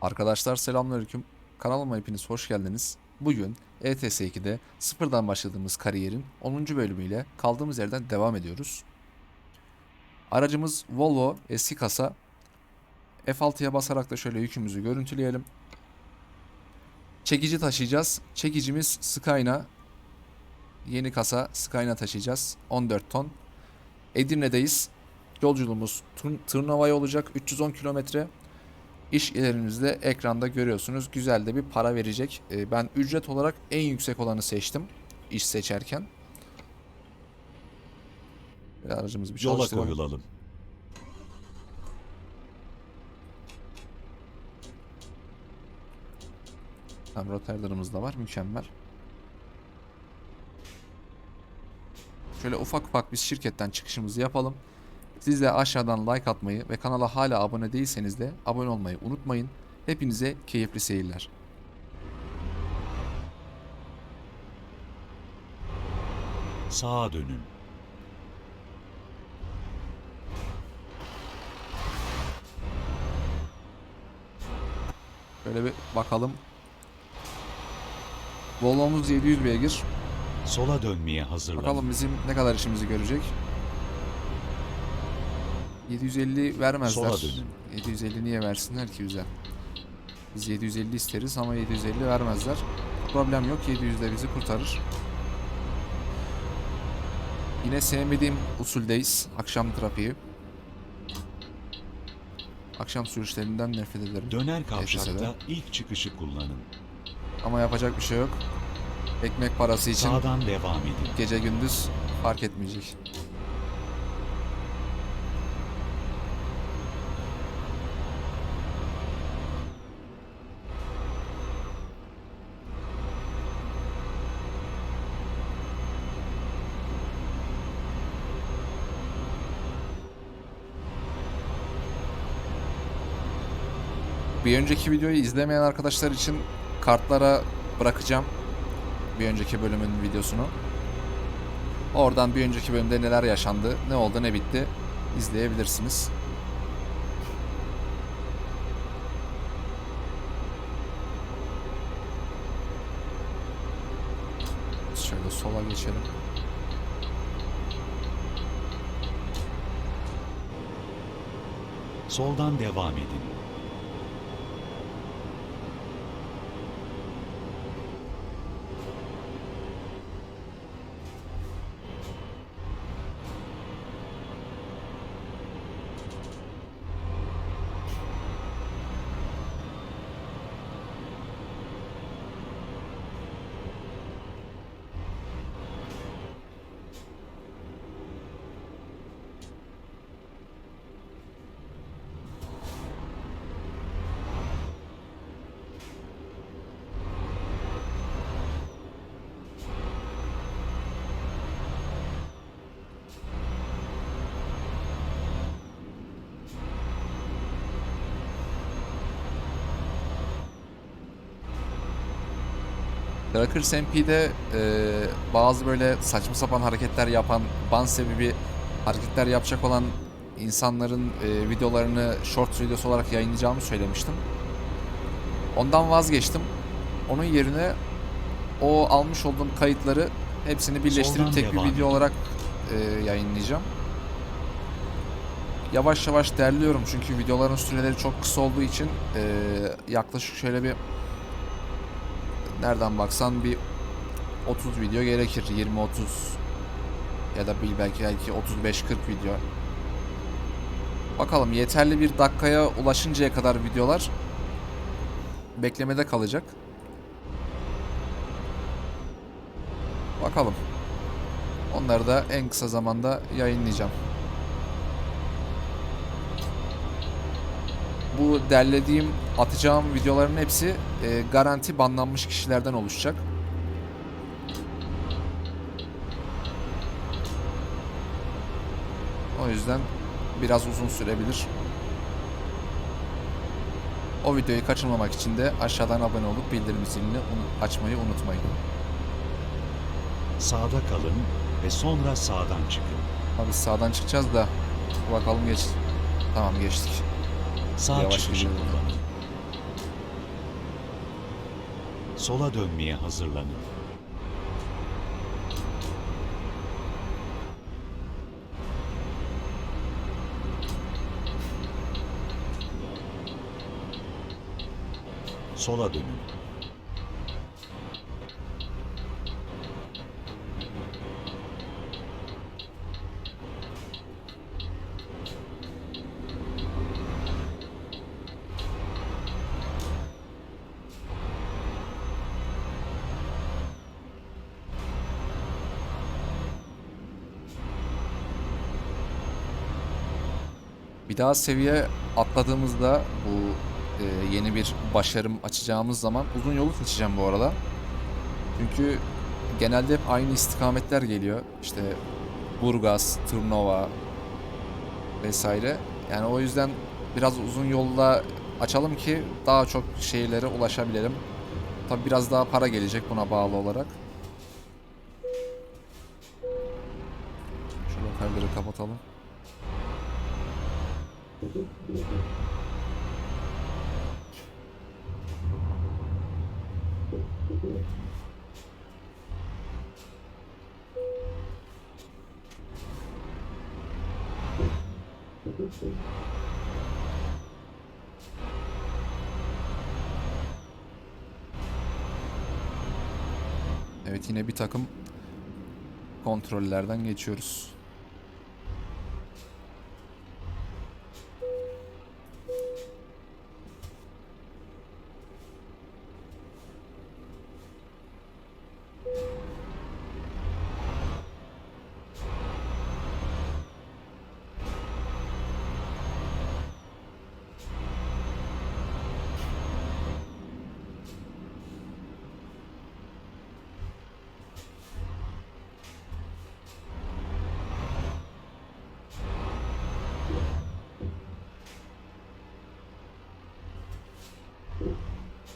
Arkadaşlar selamünaleyküm. Kanalıma hepiniz hoş geldiniz. Bugün E ETS 2'de sıfırdan başladığımız kariyerin 10. bölümüyle kaldığımız yerden devam ediyoruz. Aracımız Volvo eski kasa. F6'ya basarak da şöyle yükümüzü görüntüleyelim. Çekici taşıyacağız. Çekicimiz Skyna. Yeni kasa Skyna taşıyacağız. 14 ton. Edirne'deyiz. Yolculuğumuz Tırnava'ya olacak. 310 kilometre. İş ilerimizde ekranda görüyorsunuz. Güzel de bir para verecek. Ee, Ben ücret olarak en yüksek olanı seçtim. iş seçerken. Ve aracımızı bir Yola koyulalım. Tamam, Rotterdam'ımız da var. Mükemmel. Şöyle ufak ufak biz şirketten çıkışımızı yapalım. Siz de aşağıdan like atmayı ve kanala hala abone değilseniz de abone olmayı unutmayın. Hepinize keyifli seyirler. Sağa dönün. Şöyle bir bakalım. Volvo'muz 700 beygir. Sola dönmeye hazırlanın. Bakalım bizim ne kadar işimizi görecek. 750 vermezler. Sola dönün. 750 niye versinler ki bize? Biz 750 isteriz ama 750 vermezler. Problem yok 700 de bizi kurtarır. Yine sevmediğim usuldeyiz. Akşam trafiği. Akşam sürüşlerinden nefret ederim. Döner kavşakta ilk çıkışı kullanın. Ama yapacak bir şey yok. Ekmek parası için Sağdan devam edin. gece gündüz fark etmeyecek. Bir önceki videoyu izlemeyen arkadaşlar için kartlara bırakacağım. Bir önceki bölümün videosunu. Oradan bir önceki bölümde neler yaşandı, ne oldu, ne bitti izleyebilirsiniz. Şöyle sola geçelim. Soldan devam edin. Trackers MP'de e, bazı böyle saçma sapan hareketler yapan, ban sebebi hareketler yapacak olan insanların e, videolarını short videosu olarak yayınlayacağımı söylemiştim. Ondan vazgeçtim. Onun yerine o almış olduğum kayıtları hepsini birleştirip Soldan tek bir video olarak e, yayınlayacağım. Yavaş yavaş derliyorum çünkü videoların süreleri çok kısa olduğu için e, yaklaşık şöyle bir nereden baksan bir 30 video gerekir. 20-30 ya da bir belki belki 35-40 video. Bakalım yeterli bir dakikaya ulaşıncaya kadar videolar beklemede kalacak. Bakalım. Onları da en kısa zamanda yayınlayacağım. Bu derlediğim, atacağım videoların hepsi e, garanti banlanmış kişilerden oluşacak. O yüzden biraz uzun sürebilir. O videoyu kaçırmamak için de aşağıdan abone olup bildirim zilini açmayı unutmayın. Sağda kalın ve sonra sağdan çıkın. Abi sağdan çıkacağız da bakalım geç. Tamam geçtik. Sağ Yavaş bir şekilde. Sola dönmeye hazırlanın. Sola dönün. Daha seviye atladığımızda bu e, yeni bir başarım açacağımız zaman uzun yolu seçeceğim bu arada. Çünkü genelde hep aynı istikametler geliyor. İşte Burgaz, Tırnova vesaire. Yani o yüzden biraz uzun yolla açalım ki daha çok şehirlere ulaşabilelim. Tabi biraz daha para gelecek buna bağlı olarak. Şu lokalleri kapatalım. Evet yine bir takım kontrollerden geçiyoruz.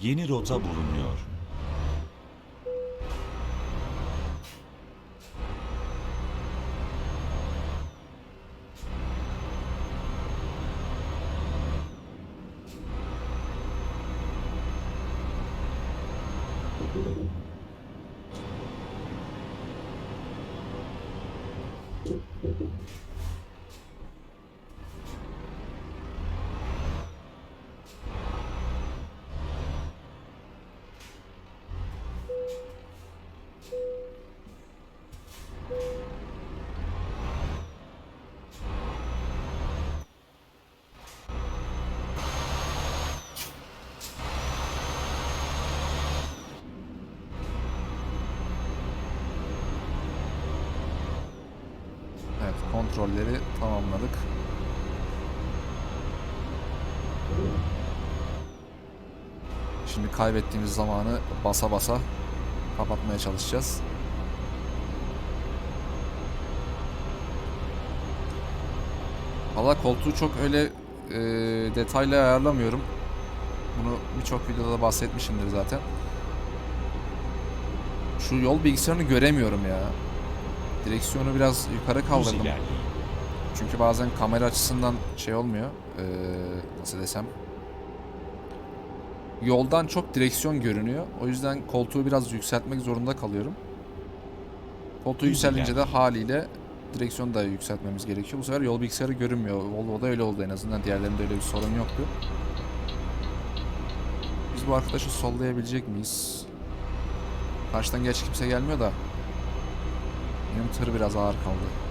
Yeni rota bulunuyor. Evet kontrolleri tamamladık. Şimdi kaybettiğimiz zamanı basa basa kapatmaya çalışacağız. Valla koltuğu çok öyle e, detaylı ayarlamıyorum. Bunu birçok videoda bahsetmişimdir zaten. Şu yol bilgisayarını göremiyorum ya. Direksiyonu biraz yukarı kaldırdım. Çünkü bazen kamera açısından şey olmuyor. Ee, nasıl desem. Yoldan çok direksiyon görünüyor. O yüzden koltuğu biraz yükseltmek zorunda kalıyorum. Koltuğu yükselince de haliyle direksiyonu da yükseltmemiz gerekiyor. Bu sefer yol bilgisayarı görünmüyor. Volvo'da öyle oldu en azından. Diğerlerinde öyle bir sorun yoktu. Biz bu arkadaşı sollayabilecek miyiz? Karşıdan geç kimse gelmiyor da. Benim tır biraz ağır kaldı.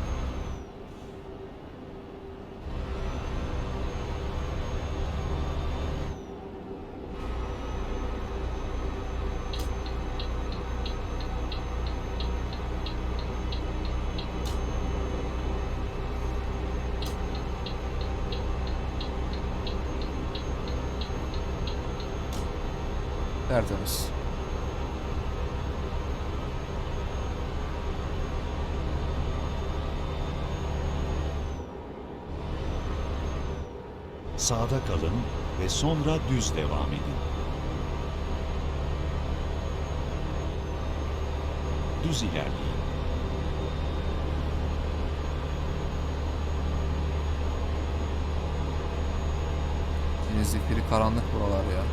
Tertemiz. Sağda kalın ve sonra düz devam edin. Düz ilerleyin. Temizlik biri karanlık buralar ya.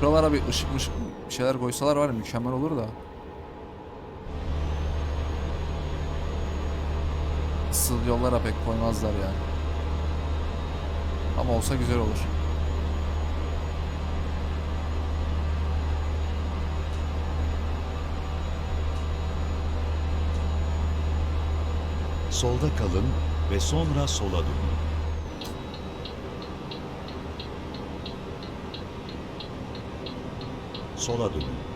Buralara bir ışık mışık bir şeyler koysalar var ya mükemmel olur da. Sığ yollara pek koymazlar yani. Ama olsa güzel olur. Solda kalın ve sonra sola dönün. Sola dönün.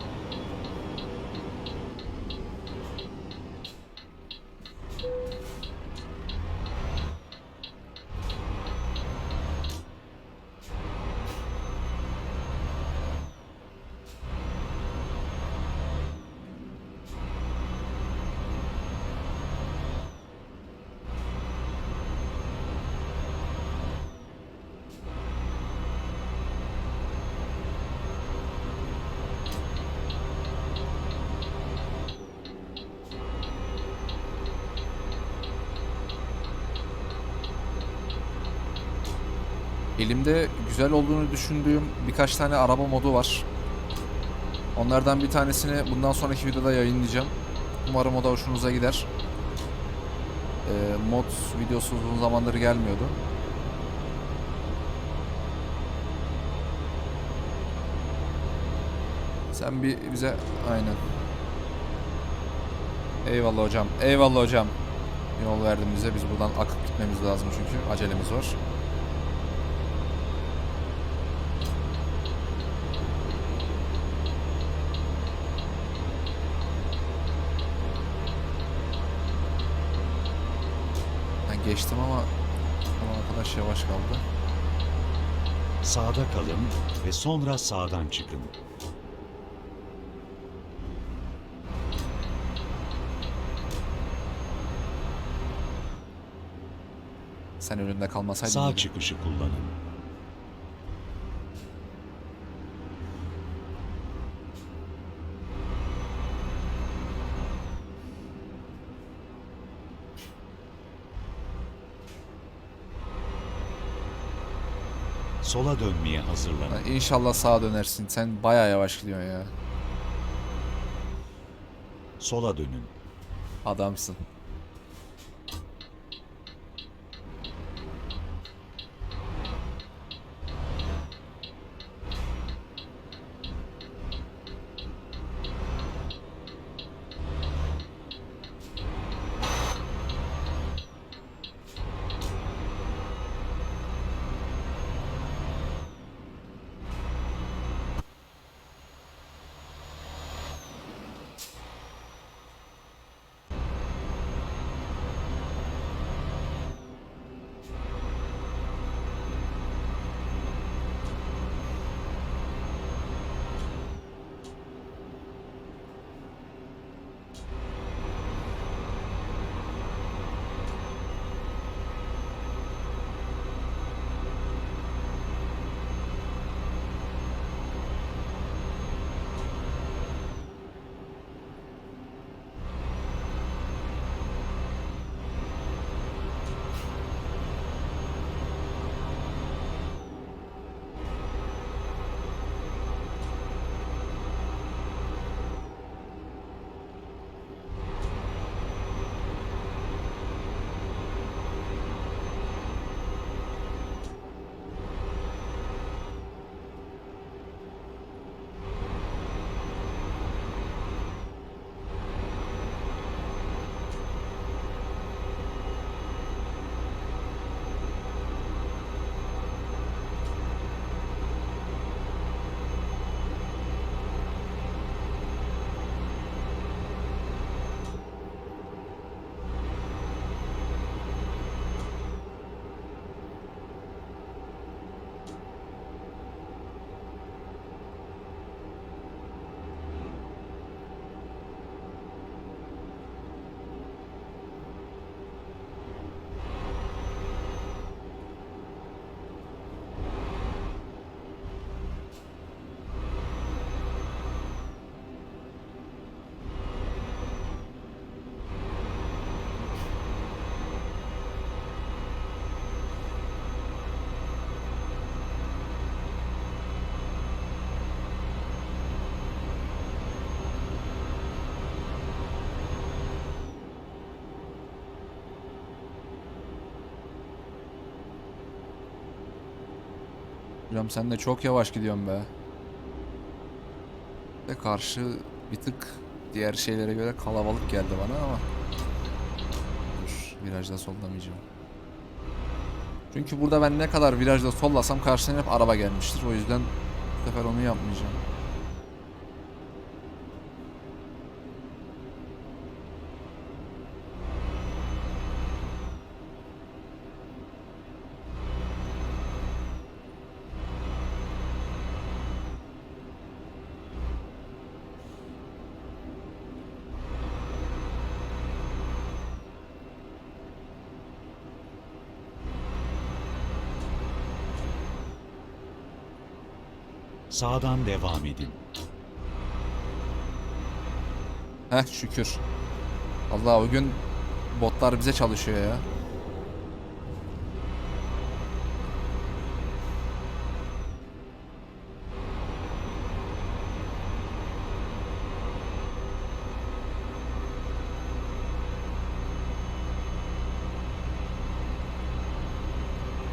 Elimde güzel olduğunu düşündüğüm birkaç tane araba modu var. Onlardan bir tanesini bundan sonraki videoda yayınlayacağım. Umarım o da hoşunuza gider. Ee, mod videosu uzun zamandır gelmiyordu. Sen bir bize aynen. Eyvallah hocam. Eyvallah hocam. Yol verdin bize. Biz buradan akıp gitmemiz lazım çünkü acelemiz var. Geçtim ama ama arkadaş yavaş kaldı. Sağda kalın ve sonra sağdan çıkın. Sen önünde kalmasaydın. Sağ çıkışı kullanın. Sola dönmeye hazırlanın. Lan İnşallah sağa dönersin. Sen bayağı yavaş gidiyorsun ya. Sola dönün. Adamsın. Hocam sen de çok yavaş gidiyorsun be. Ve karşı bir tık diğer şeylere göre kalabalık geldi bana ama. Dur virajda sollamayacağım. Çünkü burada ben ne kadar virajda sollasam karşıdan hep araba gelmiştir. O yüzden bu sefer onu yapmayacağım. Sağdan devam edin. Heh şükür. Allah o gün botlar bize çalışıyor ya.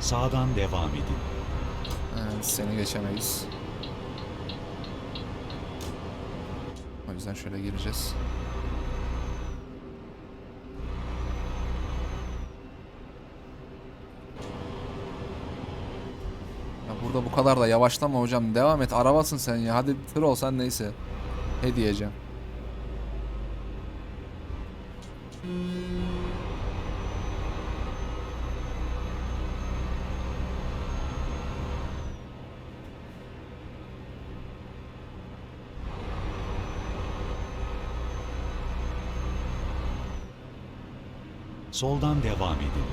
Sağdan devam edin. Evet, seni geçemeyiz. Yüzden şöyle gireceğiz. Ya burada bu kadar da yavaşlama hocam. Devam et. Arabasın sen ya. Hadi tır olsan neyse. He diyeceğim. Soldan devam edin.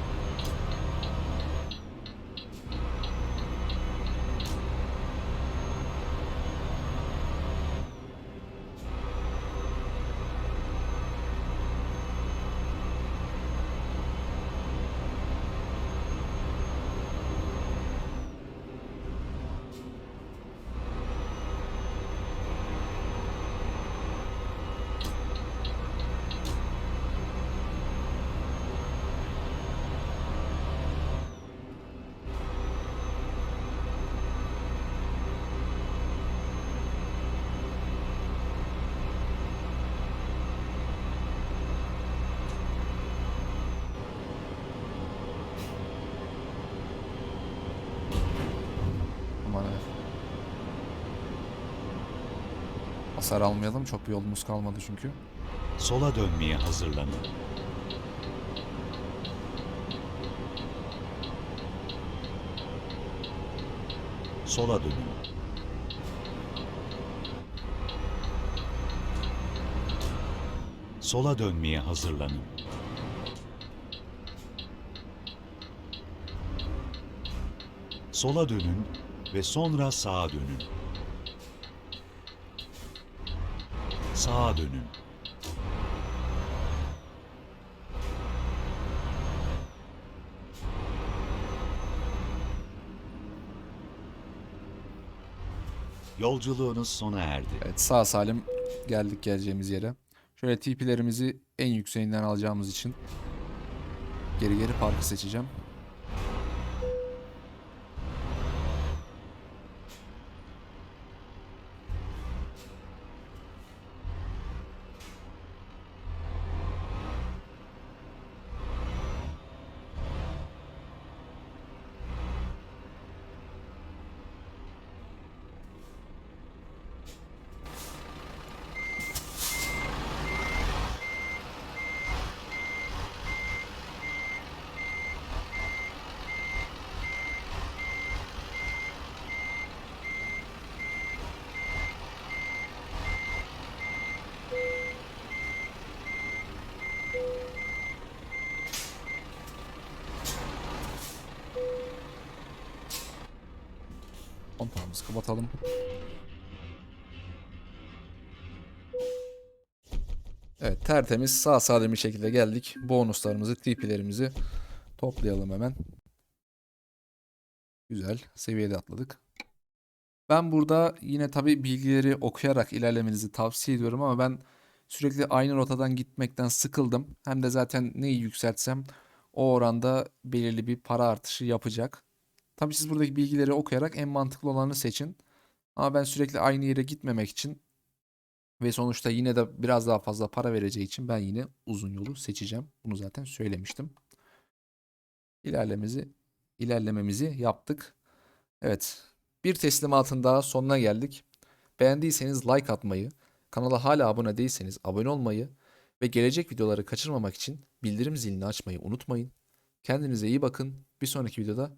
Aman evet. Hasar almayalım. Çok bir yolumuz kalmadı çünkü. Sola dönmeye hazırlanın. Sola dönün. Sola dönmeye hazırlanın. Sola dönün ve sonra sağa dönün. Sağa dönün. Yolculuğunuz sona erdi. Evet sağ salim geldik geleceğimiz yere. Şöyle TP'lerimizi en yükseğinden alacağımız için geri geri parkı seçeceğim. Kontağımızı kapatalım. Evet tertemiz sağ salim bir şekilde geldik. Bonuslarımızı, TP'lerimizi toplayalım hemen. Güzel. Seviyede atladık. Ben burada yine tabi bilgileri okuyarak ilerlemenizi tavsiye ediyorum ama ben sürekli aynı rotadan gitmekten sıkıldım. Hem de zaten neyi yükseltsem o oranda belirli bir para artışı yapacak. Tabii siz buradaki bilgileri okuyarak en mantıklı olanı seçin. Ama ben sürekli aynı yere gitmemek için ve sonuçta yine de biraz daha fazla para vereceği için ben yine uzun yolu seçeceğim. Bunu zaten söylemiştim. İlerlememizi ilerlememizi yaptık. Evet. Bir teslimatın daha sonuna geldik. Beğendiyseniz like atmayı, kanala hala abone değilseniz abone olmayı ve gelecek videoları kaçırmamak için bildirim zilini açmayı unutmayın. Kendinize iyi bakın. Bir sonraki videoda